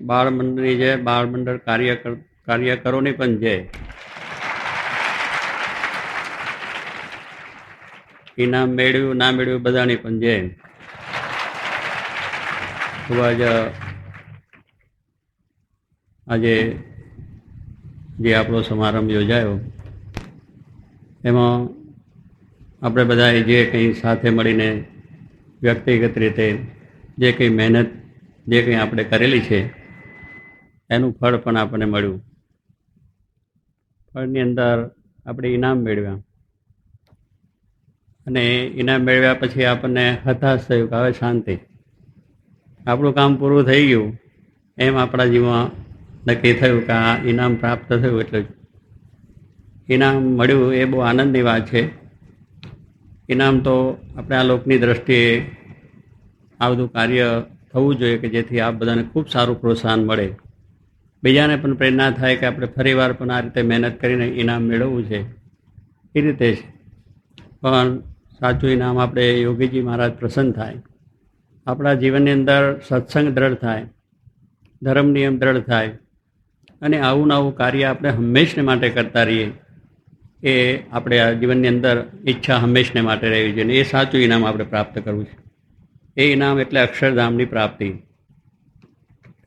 બાળ મંડળની જય બાળ મંડળ કાર્ય કાર્યકરોની પણ જય ઇનામ મેળવ્યું, ના મેળવ્યું બધાની પણ જય ખૂબ જ આજે જે આપણો સમારંભ યોજાયો, એમાં આપણે બધાએ જે કંઈ સાથે મળીને વ્યક્તિગત રીતે જે કંઈ મહેનત, જે કંઈ આપણે કરેલી છે એનું ફળ પણ આપણને મળ્યું. ફળની અંદર આપણે ઇનામ મેળવ્યા. અને ઇનામ મેળવ્યા પછી આપણને હતાશ થયું કે હવે શાંતિ. આપણું કામ પૂરું થઈ ગયું. એમ આપણા જીવમાં નક્કી થયું કે આ ઇનામ પ્રાપ્ત થયું એટલે ઇનામ મળ્યું એ બહુ આનંદની વાત છે. ઇનામ તો આપણે આ લોકની દ્રષ્ટિએ આ બધું કાર્ય થવું જોઈએ કે જેથી આ બધાને ખૂબ સારું પ્રોત્સાહન મળે. બીજાને પણ પ્રેરણા થાય કે આપણે ફરીવાર પણ આ રીતે મહેનત કરીને ઇનામ મેળવવું છે. એ રીતે છે. પણ સાચું ઇનામ આપણે યોગીજી મહારાજ પ્રસન્ન થાય. આપણા જીવનની અંદર સત્સંગ દ્રઢ થાય. ધર્મ નિયમ દ્રઢ થાય. અને આવું નવું કાર્ય આપણે હંમેશને માટે કરતા રહીએ. એ આપણે આ જીવનની અંદર ઈચ્છા હંમેશને માટે રહેવી જોઈએ. અને એ સાચું ઇનામ આપણે પ્રાપ્ત કરવું છે. એ ઇનામ એટલે અક્ષરધામની પ્રાપ્તિ.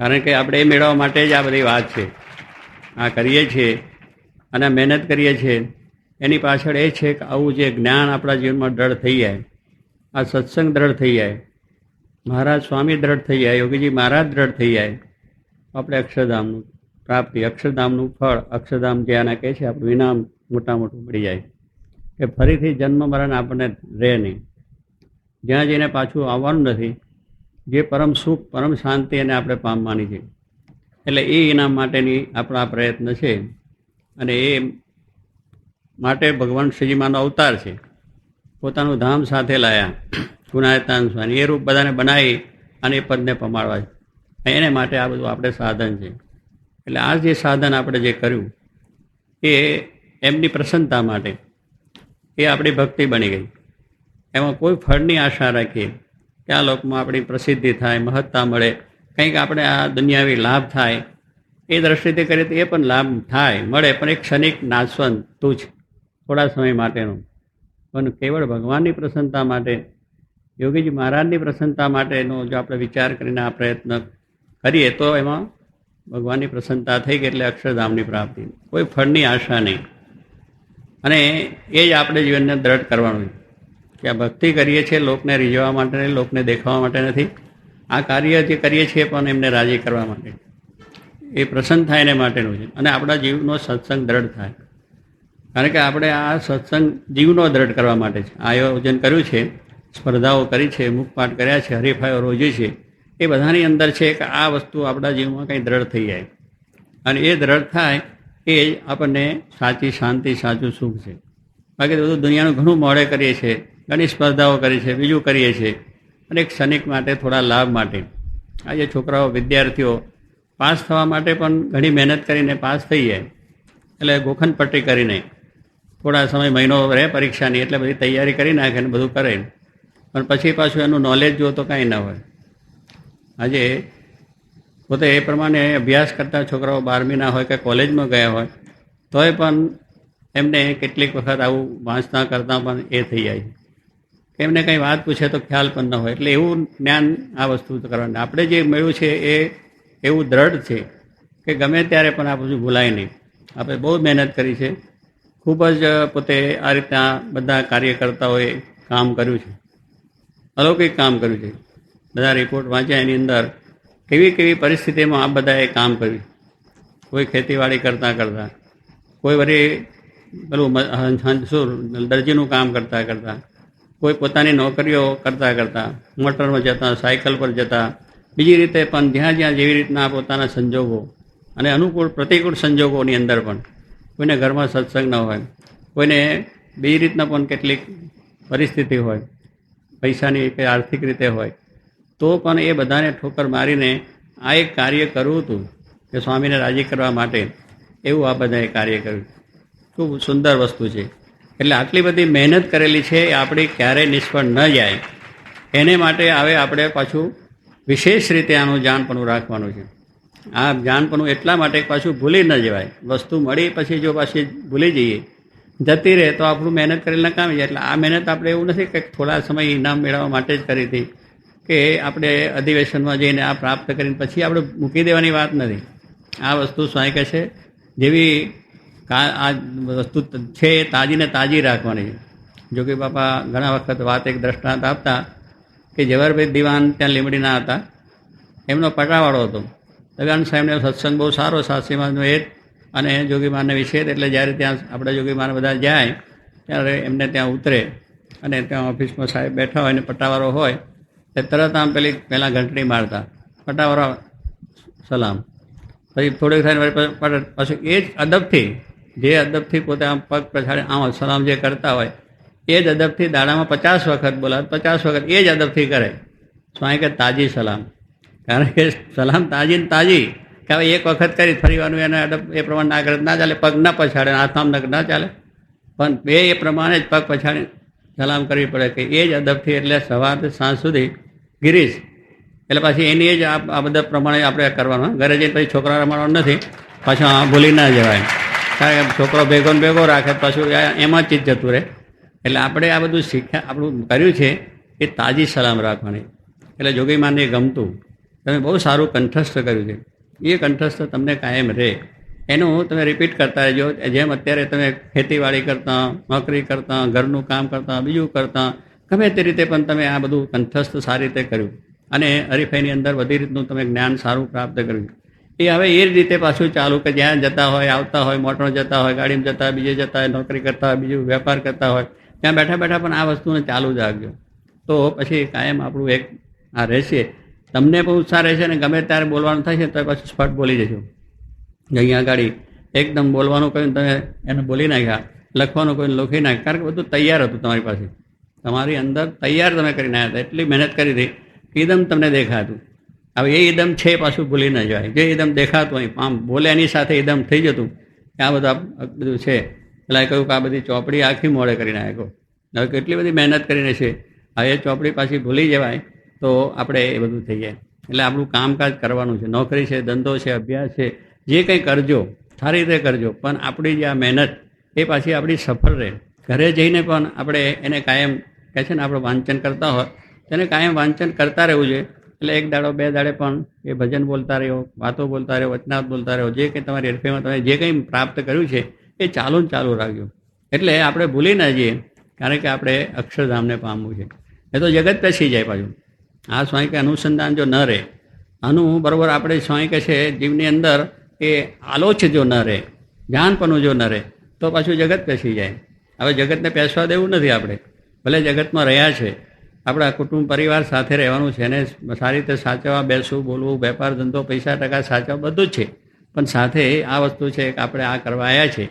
કારણ કે આપણે એ મેળવવા માટે જ આ બધી વાત છે. આ કરીએ છીએ અને મહેનત કરીએ છીએ. એની પાછળ એ છે કે આવું જે જ્ઞાન આપણા જીવનમાં દ્રઢ થઈ જાય, આ સત્સંગ દ્રઢ થઈ જાય, મહારાજ સ્વામી દ્રઢ થઈ જાય, યોગીજી મહારાજ દ્રઢ થઈ જાય, આપણે અક્ષરધામનું પ્રાપ્તિ, અક્ષરધામનું ફળ, અક્ષરધામ જે આના કહે છે, આપણું ઇનામ મોટા મોટું મળી જાય. કે ફરીથી જન્મ મરણ આપણને રહે નહીં. જ્યાં જઈને પાછું આવવાનું નથી જે પરમ સુખ, પરમ શાંતિ એને આપણે પામવાની છે. એટલે એ ઇનામ માટેની આપણા પ્રયત્ન છે. અને એ માટે ભગવાન શ્રીજીમાનો અવતાર છે. પોતાનું ધામ સાથે લાયા. ગુનાયતાન સ્વામી. એ રૂપ બધાને બનાવી અને એ પદને પમાડવા એને માટે આ બધું આપણે સાધન છે. એટલે આ જે સાધન આપણે જે કર્યું, એ એમની પ્રસન્નતા માટે એ આપણી ભક્તિ બની ગઈ. એમાં કોઈ ફળની આશા રાખીએ. કે આ લોકમાં આપણી પ્રસિદ્ધિ થાય, મહત્તા મળે, કંઈક આપણે આ દુનિયાવી લાભ થાય, એ દ્રષ્ટિથી કરીએ તો એ પણ લાભ થાય, મળે, પણ એક ક્ષણિક નાશવંત તુચ્છ થોડા સમય માટેનું. પણ કેવળ ભગવાનની પ્રસન્નતા માટે, યોગીજી મહારાજની પ્રસન્નતા માટેનો જો આપણે વિચાર કરીને આ પ્રયત્ન કરીએ તો એમાં ભગવાનની પ્રસન્નતા થઈ ગઈ એટલે અક્ષરધામની પ્રાપ્તિ. કોઈ ફળની આશા નહીં. અને એ જ આપણે જીવનને દ્રઢ કરવાનું કે આ ભક્તિ કરીએ છીએ, લોકને રીઝવવા માટે લોકને દેખાવા માટે નથી. આ કાર્ય જે કરીએ છીએ પણ એમને રાજી કરવા માટે. એ પ્રસન્ન થાય એને માટેનું છે. અને આપણા જીવનો સત્સંગ દ્રઢ થાય. કારણ કે આપણે આ સત્સંગ જીવનો દ્રઢ કરવા માટે છે. આયોજન કર્યું છે, સ્પર્ધાઓ કરી છે મુખપાઠ કર્યા છે, હરીફાઈઓ રોજી છે. એ બધાની અંદર છે કે આ વસ્તુ આપણા જીવનમાં કંઈ દ્રઢ થઈ જાય. અને એ દ્રઢ થાય એ જ આપણને સાચી શાંતિ, સાચું સુખ છે. બાકી બધું દુનિયાનું ઘણું મોડે કરીએ છીએ. ઘણી સ્પર્ધાઓ કરી છે, બીજું કરીએ છીએ. અને એક ક્ષણિક માટે, થોડા લાભ માટે. આજે છોકરાઓ, વિદ્યાર્થીઓ પાસ થવા માટે પણ ઘણી મહેનત કરીને પાસ થઈ જાય. એટલે પટ્ટી કરીને થોડા સમય મહિનો રહે પરીક્ષાની, એટલે બધી તૈયારી કરી નાખે ને બધું કરે. પણ પછી પાછું એનું નોલેજ જુઓ તો કાંઈ ના હોય. આજે પોતે એ પ્રમાણે અભ્યાસ કરતા છોકરાઓ બારમીના હોય કે કોલેજમાં ગયા હોય, તોય પણ એમને કેટલીક વખત આવું વાંચતા કરતાં પણ એ થઈ જાય. છે એમને કંઈ વાત પૂછે તો ખ્યાલ પણ ન હોય. એટલે એવું જ્ઞાન આ વસ્તુ કરવાનું. આપણે જે મળ્યું છે એ એવું દ્રઢ છે કે ગમે ત્યારે પણ આ બધું ભૂલાય નહીં. આપણે બહુ મહેનત કરી છે. ખૂબ જ પોતે આ રીતના બધા કાર્યકર્તાઓએ કામ કર્યું છે. અલૌકિક કામ કર્યું છે. બધા રિપોર્ટ વાંચ્યા એની અંદર. કેવી કેવી પરિસ્થિતિમાં આ બધાએ કામ કર્યું. કોઈ ખેતીવાડી કરતાં કરતાં, કોઈ વળી પેલું શું, દરજીનું કામ કરતાં કરતાં કોઈ પોતાની નોકરીઓ કરતાં કરતાં મોટરમાં જતા, સાયકલ પર જતા, બીજી રીતે પણ જ્યાં જ્યાં જેવી રીતના પોતાના સંજોગો અને અનુકૂળ પ્રતિકૂળ સંજોગોની અંદર પણ, કોઈને ઘરમાં સત્સંગ ન હોય, કોઈને બીજી રીતના પણ કેટલીક પરિસ્થિતિ હોય, પૈસાની કે આર્થિક રીતે હોય, તો પણ એ બધાને ઠોકર મારીને આ એક કાર્ય કરવું હતું કે સ્વામીને રાજી કરવા માટે એવું આ બધાએ કાર્ય કર્યું. ખૂબ સુંદર વસ્તુ છે. એટલે આટલી બધી મહેનત કરેલી છે એ આપણી ક્યારેય નિષ્ફળ ન જાય. એને માટે હવે આપણે પાછું વિશેષ રીતે આનું જાણપણું રાખવાનું છે. આ જાણપણું એટલા માટે પાછું ભૂલી ન જવાય. વસ્તુ મળી પછી જો પાછી ભૂલી જઈએ, જતી રહે તો આપણું મહેનત કરીને નકામી જાય. એટલે આ મહેનત આપણે એવું નથી કે થોડા સમય ઇનામ મેળવવા માટે જ કરી હતી કે આપણે અધિવેશનમાં જઈને આ પ્રાપ્ત કરીને પછી આપણે મૂકી દેવાની વાત નથી. આ વસ્તુ સ્વાય કહે છે. જેવી આ વસ્તુ છે એ તાજીને તાજી રાખવાની છે. જોગી બાપા ઘણા વખત વાત એક દ્રષ્ટાંત આપતા કે જવાહરભાઈ દિવાન ત્યાં લીમડીના હતા. એમનો પટાવાળો હતો. દગાન સાહેબને સત્સંગ બહુ સારો સાસીમાનો એ અને જોગીમાને વિશે એટલે જ્યારે ત્યાં આપણે જોગીમાન બધા જાય, ત્યારે એમને ત્યાં ઉતરે. અને ત્યાં ઓફિસમાં સાહેબ બેઠા હોય અને પટાવાળો હોય, તે તરત આમ પેલી પહેલાં ઘંટડી મારતા. પટાવાળો, સલામ. પછી થોડીક થાય પાછું એ જ અદબથી જે અદબથી પોતે આમ પગ પછાડે આમ સલામ જે કરતા હોય, એ જ અદબથી દાડામાં પચાસ વખત બોલાવે, પચાસ વખત એ જ અદબથી કરે. સ્વામી કે તાજી સલામ? કારણ કે સલામ તાજી ને તાજી, કે હવે એક વખત કરી ફરીવાનું એને અડબ, એ પ્રમાણે ના કરે ના ચાલે, પગ ના પછાડે આથામ આમ ના ચાલે. પણ બે એ પ્રમાણે જ પગ પછાડી સલામ કરવી પડે કે એ જ અદબથી એટલે સવારથી સાંજ સુધી ગિરીશ. એટલે પછી એની જ આ બધા પ્રમાણે આપણે કરવાનું ઘરે જઈને પછી છોકરા રમાડવાનું નથી. પાછું ભૂલી ના જવાય. કારણ કે છોકરો ભેગો ને ભેગો રાખે પાછું એમાં જ જતું રહે. એટલે આપણે આ બધું શીખ્યા આપણું કર્યું છે એ તાજી સલામ રાખવાની. એટલે જોગીમાને ગમતું. તમે બહુ સારું કંઠસ્થ કર્યું છે. એ કંઠસ્થ તમને કાયમ રહે. એનું તમે રિપીટ કરતા રહેજો. જેમ અત્યારે તમે ખેતીવાડી કરતા, નોકરી કરતા, ઘરનું કામ કરતા, બીજું કરતા, ગમે તે રીતે પણ તમે આ બધું કંઠસ્થ સારી રીતે કર્યું. અને હરીફાઈની અંદર બધી રીતનું તમે જ્ઞાન સારું પ્રાપ્ત કર્યું. એ હવે એ રીતે પાછું ચાલુ કે જ્યાં જતા હોય, આવતા હોય, મોટરમાં જતા હોય, ગાડીમાં જતા હોય, બીજે જતા હોય, નોકરી કરતા હોય, બીજું વેપાર કરતા હોય, ત્યાં બેઠા બેઠા પણ આ વસ્તુને ચાલુ જ રાખજો. તો પછી કાયમ આપણું એક આ રહેશે. તમને પણ ઉત્સાહ રહેશે અને ગમે ત્યારે બોલવાનું થશે તો પછી સ્પટ બોલી જશો અહીંયા ગાડી એકદમ બોલવાનું કહ્યું તમે એને બોલી નાખ્યા, લખવાનું કહ્યું લખી નાખ્યા, કારણ કે બધું તૈયાર હતું તમારી પાસે. તમારી અંદર તૈયાર તમે કરીને આવ્યા હતા, એટલી મહેનત કરી હતી એકદમ તમને દેખાતું. હવે એ ઈદમ છે પાછું ભૂલી ન જવાય. જે ઈદમ દેખાતું હોય, આમ બોલે એની સાથે ઈદમ થઈ જતું. કે આ બધું બધું છે. એટલે કહ્યું કે આ બધી ચોપડી આખી મોડે કરીને નાખ્યો હવે કેટલી બધી મહેનત કરીને છે. હવે એ ચોપડી પાછી ભૂલી જવાય તો આપણે એ બધું થઈ જાય. એટલે આપણું કામકાજ કરવાનું છે. નોકરી છે, ધંધો છે, અભ્યાસ છે. જે કંઈ કરજો, સારી રીતે કરજો. પણ આપણી જે આ મહેનત, એ પાછી આપણી સફળ રહે. ઘરે જઈને પણ આપણે એને કાયમ, કહે છે ને, આપણે વાંચન કરતા હોય. તેને કાયમ વાંચન કરતા રહેવું જોઈએ. એટલે એક દાડો, બે દાડે પણ એ ભજન બોલતા રહ્યો, વાતો બોલતા રહ્યો વચનાથ બોલતા રહ્યો, જે કંઈ તમારી હરફેમાં તમે જે કંઈ પ્રાપ્ત કર્યું છે, એ ચાલુ ને ચાલુ રાખજો. એટલે આપણે ભૂલી ના જઈએ, કારણ કે આપણે અક્ષરધામને પામવું છે. એ તો જગત પેસી જાય પાછું. આ સ્વામી કે અનુસંધાન જો ન રહે, આનું બરાબર આપણે સ્વામી કે છે જીવની અંદર એ આલોચ જો ન રહે જ્ઞાનપણું જો ન રહે, તો પાછું જગત પેસી જાય. હવે જગતને પેસવા દેવું નથી આપણે. ભલે જગતમાં રહ્યા છે આપણા કુટુંબ પરિવાર સાથે રહેવાનું છે એને સારી રીતે સાચવવા, બેસવું, બોલવું, વેપાર, ધંધો, પૈસા, ટકા સાચવવા બધું જ છે. પણ સાથે આ વસ્તુ છે કે આપણે આ કરવા આવ્યા છે.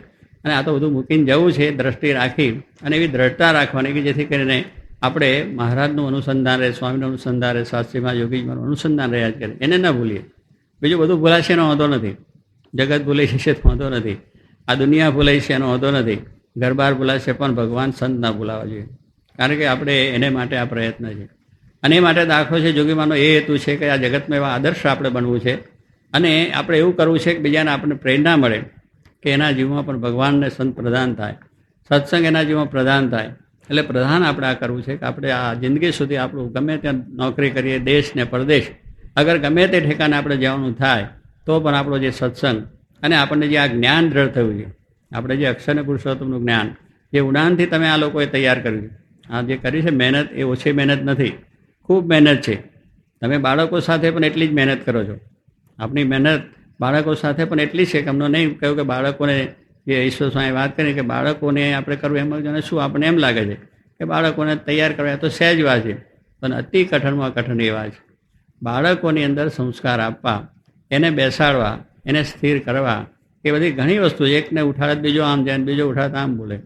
અને આ તો બધું મૂકીને જવું છે, દ્રષ્ટિ રાખી અને એવી દ્રઢતા રાખવાની કે જેથી કરીને આપણે મહારાજનું અનુસંધાન રહે, સ્વામીનું અનુસંધાન રહે શાસ્ત્રીમાં યોગીજીમાં અનુસંધાન રહ્યા જ કરે એને ન ભૂલીએ. બીજું બધું ભૂલાશે એનો વાંધો નથી. જગત ભૂલાઈ જશે વાંધો નથી. આ દુનિયા ભૂલાઈ છે એનો વાંધો નથી. ઘરબાર ભૂલાશે પણ ભગવાન સંત ના ભૂલાવા જોઈએ. કારણ કે આપણે એને માટે આ પ્રયત્ન છે. અને એ માટે દાખલો છે જોગીમાનો એ હેતુ છે કે આ જગતમાં એવા આદર્શ આપણે બનવું છે. અને આપણે એવું કરવું છે કે બીજાને આપણને પ્રેરણા મળે કે એના જીવમાં પણ ભગવાનને સંત પ્રદાન થાય. સત્સંગ એના જીવમાં પ્રધાન થાય. એટલે પ્રધાન આપણે આ કરવું છે કે આપણે આ જિંદગી સુધી આપણું ગમે ત્યાં નોકરી કરીએ, દેશ ને પરદેશ. અગર ગમે તે ઠેકાને આપણે જવાનું થાય, તો પણ આપણો જે સત્સંગ અને આપણને જે આ જ્ઞાન દ્રઢ થયું છે, આપણે જે અક્ષરને પુરુષોત્તમનું જ્ઞાન, જે ઉડાનથી તમે આ લોકોએ તૈયાર કર્યું છે. આ જે કરી છે, મહેનત, એ ઓછી મહેનત નથી. ખૂબ મહેનત છે. તમે બાળકો સાથે પણ એટલી જ મહેનત કરો છો. આપણી મહેનત બાળકો સાથે પણ એટલી છે કે અમને નહીં કહ્યું કે બાળકોને જે ઈશ્વર સ્વામી વાત કરી કે બાળકોને આપણે કરવું એમ જાણે શું આપણને એમ લાગે છે કે બાળકોને તૈયાર કરવા તો સહેજ વાત છે. પણ અતિ કઠણમાં કઠણ એ વાત છે. બાળકોની અંદર સંસ્કાર આપવા, એને બેસાડવા, એને સ્થિર કરવા, એ બધી ઘણી વસ્તુ એકને ઉઠાડે, બીજો આમ જાય બીજો ઉઠાડત આમ બોલે.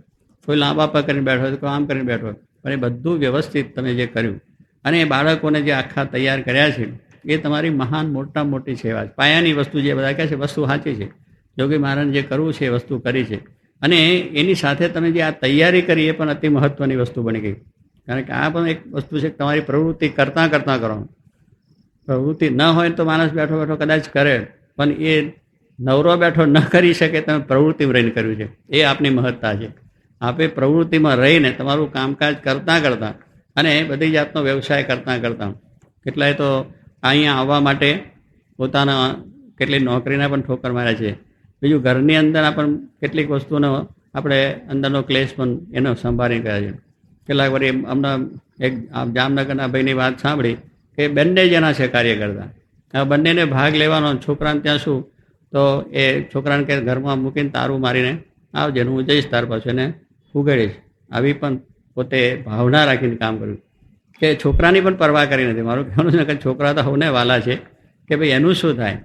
કોઈ લાંબા પગ કરીને બેઠો હોય તો આમ કરીને બેઠો હોય. પણ એ બધું વ્યવસ્થિત તમે જે કર્યું. અને એ બાળકોને જે આખા તૈયાર કર્યા છે, એ તમારી મહાન મોટા મોટી સેવા છે. પાયાની વસ્તુ જે બધા કહે છે, વસ્તુ સાચી છે. જોગી મહારાજ જે કરવું છે, એ વસ્તુ કરી છે. અને એની સાથે તમે જે આ તૈયારી કરી, એ પણ અતિ મહત્વની વસ્તુ બની ગઈ. કારણ કે આ પણ એક વસ્તુ છે તમારી પ્રવૃત્તિ કરતાં કરતાં કરો. પ્રવૃત્તિ ન હોય તો માણસ બેઠો બેઠો કદાચ કરે, પણ એ નવરો બેઠો ન કરી શકે, તમે પ્રવૃત્તિ રહીને કર્યું છે. એ આપની મહત્તા છે. આપે પ્રવૃત્તિમાં રહીને તમારું કામકાજ કરતાં કરતાં અને બધી જાતનો વ્યવસાય કરતાં કરતાં કેટલાય તો અહીંયા આવવા માટે પોતાના કેટલી નોકરીના પણ ઠોકર માર્યા છે. બીજું ઘરની અંદર પણ કેટલીક વસ્તુનો આપણે અંદરનો ક્લેશ પણ એનો સંભાળી ગયા છે. કેટલાક વાર હમણાં એક જામનગરના ભાઈની વાત સાંભળી કે બંને જણા છે કાર્ય કરતા. આ બંનેને ભાગ લેવાનો છોકરાને ત્યાં શું? તો એ છોકરાને કે ઘરમાં મૂકીને તારું મારીને આવજે હું જઈશ તાર પાછું એને ઉગાડીશ આવી પણ પોતે ભાવના રાખીને કામ કર્યું. કે છોકરાની પણ પરવા કરી નથી. મારું કહેવાનું છે કે છોકરા તો હવને વાલા છે કે ભાઈ એનું શું થાય?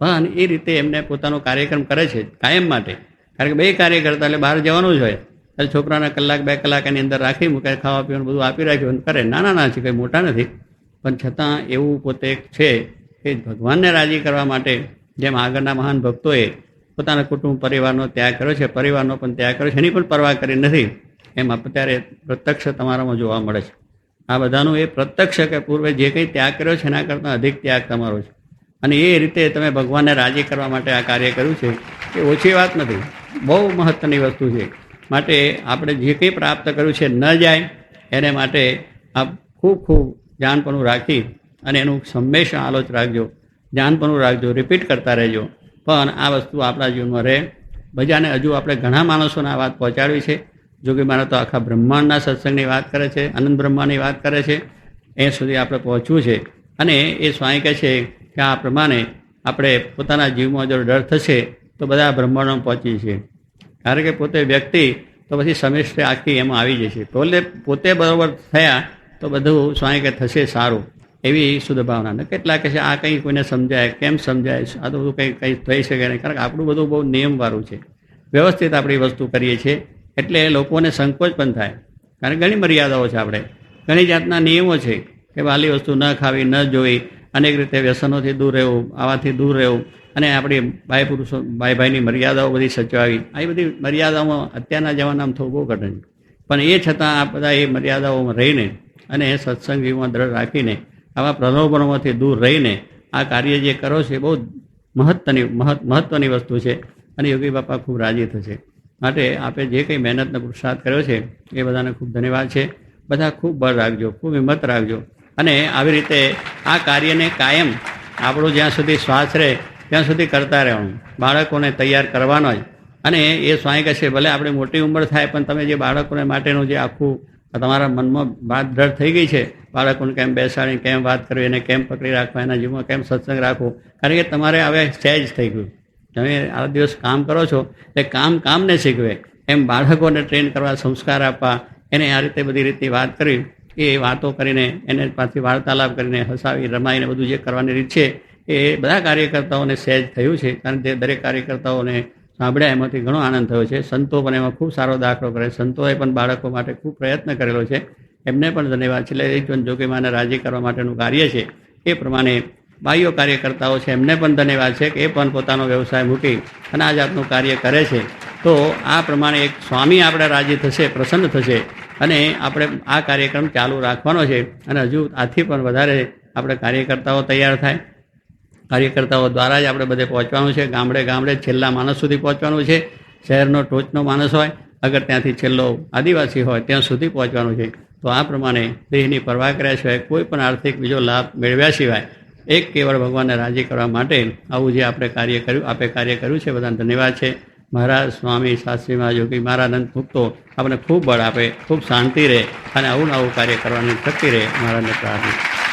પણ એ રીતે એમને પોતાનો કાર્યક્રમ કરે છે કાયમ માટે. કારણ કે બે કાર્ય કરતા એટલે બહાર જવાનું જ હોય. એટલે છોકરાને કલાક, બે કલાક એની અંદર રાખી મૂકે, ખાવા પીવાનું બધું આપી રાખ્યું કરે. નાના નાના છે, કંઈ મોટા નથી. પણ છતાં એવું પોતે છે કે ભગવાનને રાજી કરવા માટે જેમ આગળના મહાન ભક્તોએ પોતાના કુટુંબ, પરિવારનો ત્યાગ કર્યો છે. પરિવારનો પણ ત્યાગ કર્યો છે. એની પણ પરવા કરી નથી. એમ અત્યારે પ્રત્યક્ષ તમારામાં જોવા મળે છે. આ બધાનું એ પ્રત્યક્ષ કે પૂર્વે જે કંઈ ત્યાગ કર્યો છે, એના કરતાં અધિક ત્યાગ તમારો છે. અને એ રીતે તમે ભગવાનને રાજી કરવા માટે આ કાર્ય કર્યું છે, એ ઓછી વાત નથી. બહુ મહત્ત્વની વસ્તુ છે. માટે આપણે જે કંઈ પ્રાપ્ત કર્યું છે, ન જાય, એને માટે આપ ખૂબ ખૂબ જાનપણું રાખી અને એનું હંમેશા આલોચ રાખજો. જાનપણું રાખજો. રિપીટ કરતા રહેજો. પણ આ વસ્તુ આપણા જીવનમાં રહે. બજાને હજુ આપણે ઘણા માણસોને આ વાત પહોંચાડવી છે. જોકે મારે તો આખા બ્રહ્માંડના સત્સંગની વાત કરે છે આનંદ બ્રહ્માની વાત કરે છે. એ સુધી આપણે પહોંચવું છે. અને એ સ્વાઈ કહે છે કે આ પ્રમાણે આપણે પોતાના જીવમાં જો ડર થશે, તો બધા બ્રહ્માંડમાં પહોંચી છે કારણ કે પોતે વ્યક્તિ, તો પછી સમિષ્ટ આખી એમાં આવી જશે. પોતે પોતે બરાબર થયા, તો બધું સ્વાઈ કે થશે સારું. એવી શુદ્ધ ભાવના કેટલા કહે છે, આ કંઈ કોઈને સમજાય, કેમ સમજાય? આ તો બધું કંઈ કંઈ થઈ શકે નહીં. કારણ કે આપણું બધું બહુ નિયમવાળું છે. વ્યવસ્થિત આપણી વસ્તુ કરીએ છીએ. એટલે લોકોને સંકોચ પણ થાય. કારણ કે ઘણી મર્યાદાઓ છે આપણે. ઘણી જાતના નિયમો છે કે વાલી વસ્તુ ન ખાવી, ન જોઈ, અનેક રીતે વ્યસનોથી દૂર રહેવું, આવાથી દૂર રહેવું અને આપણી ભાઈ પુરુષો ભાઈ ભાઈની મર્યાદાઓ બધી સચવાવી. આ બધી મર્યાદાઓમાં અત્યારના જમાનામાં થવું બહુ કઠિન પણ એ છતાં આ બધા એ મર્યાદાઓમાં રહીને અને સત્સંગ જીવનમાં દ્રઢ રાખીને આવા પ્રલોભનોમાંથી દૂર રહીને આ કાર્ય જે કરો છો એ બહુ મહત્વની મહત્ મહત્વની વસ્તુ છે અને યોગી બાપા ખૂબ રાજી થશે. માટે આપે જે કંઈ મહેનતનો પુરુષાર્થ કર્યો છે એ બધાને ખૂબ ધન્યવાદ છે. બધા ખૂબ બળ રાખજો, ખૂબ હિંમત રાખજો. અને આવી રીતે આ કાર્યને કાયમ આપણું જ્યાં સુધી શ્વાસ રહે, ત્યાં સુધી કરતા રહેવાનું. બાળકોને તૈયાર કરવાનો જ. અને એ સ્વાય કહેશે ભલે આપણે મોટી ઉંમર થાય, પણ તમે જે બાળકોને માટેનું જે આખું તમારા મનમાં વાત દ્રઢ થઈ ગઈ છે. બાળકોને કેમ બેસાડી કેમ વાત કરવી, એને કેમ પકડી રાખવા, એના જીવનમાં કેમ સત્સંગ રાખવો? કારણ કે તમારે હવે સહેજ થઈ ગયું. તમે આ દિવસ કામ કરો છો, એટલે કામ કામને શીખવે. એમ બાળકોને ટ્રેન કરવા, સંસ્કાર આપવા, એને આ રીતે બધી રીતની વાત કરી, એ વાતો કરીને, એને પાછી વાર્તાલાપ કરીને, હસાવી, રમાઈને, બધું જે કરવાની રીત છે, એ બધા કાર્યકર્તાઓને સહેજ થયું છે. કારણ કે દરેક કાર્યકર્તાઓને સાંભળ્યા એમાંથી ઘણો આનંદ થયો છે. સંતો પણ એમાં ખૂબ સારો દાખલો કરે સંતોએ પણ બાળકો માટે ખૂબ પ્રયત્ન કરેલો છે. એમને પણ ધન્યવાદ છે. એટલે એક જોગીમાને રાજી કરવા માટેનું કાર્ય છે, એ પ્રમાણે બાહ્ય કાર્યકર્તાઓ છે, એમને પણ ધન્યવાદ છે કે એ પણ પોતાનો વ્યવસાય મૂકી અને આ જાતનું કાર્ય કરે છે. તો આ પ્રમાણે એક સ્વામી આપણે રાજી થશે, પ્રસન્ન થશે અને આપણે આ કાર્યક્રમ ચાલુ રાખવાનો છે. અને હજુ આથી પણ વધારે આપણે કાર્યકર્તાઓ તૈયાર થાય. કાર્યકર્તાઓ દ્વારા જ આપણે બધે પહોંચવાનું છે. ગામડે ગામડે છેલ્લા માણસ સુધી પહોંચવાનું છે. શહેરનો ટોચનો માણસ હોય, અગર ત્યાંથી છેલ્લો આદિવાસી હોય, ત્યાં સુધી પહોંચવાનું છે. તો આ પ્રમાણે દેહની પરવા કર્યા સિવાય કોઈ પણ આર્થિક બીજો લાભ મેળવ્યા સિવાય એક કેવળ ભગવાનને રાજી કરવા માટે આવું જે આપણે કાર્ય કર્યું, આપે કાર્ય કર્યું છે. બધાને ધન્યવાદ છે. મહારાજ, સ્વામી, શાસ્ત્રી યોગી મહારાનંદ ભૂખતો આપણને ખૂબ બળ આપે, ખૂબ શાંતિ રહે અને આવું નવું કાર્ય કરવાની શક્તિ રહે. મહારાજને પ્રાર્થના.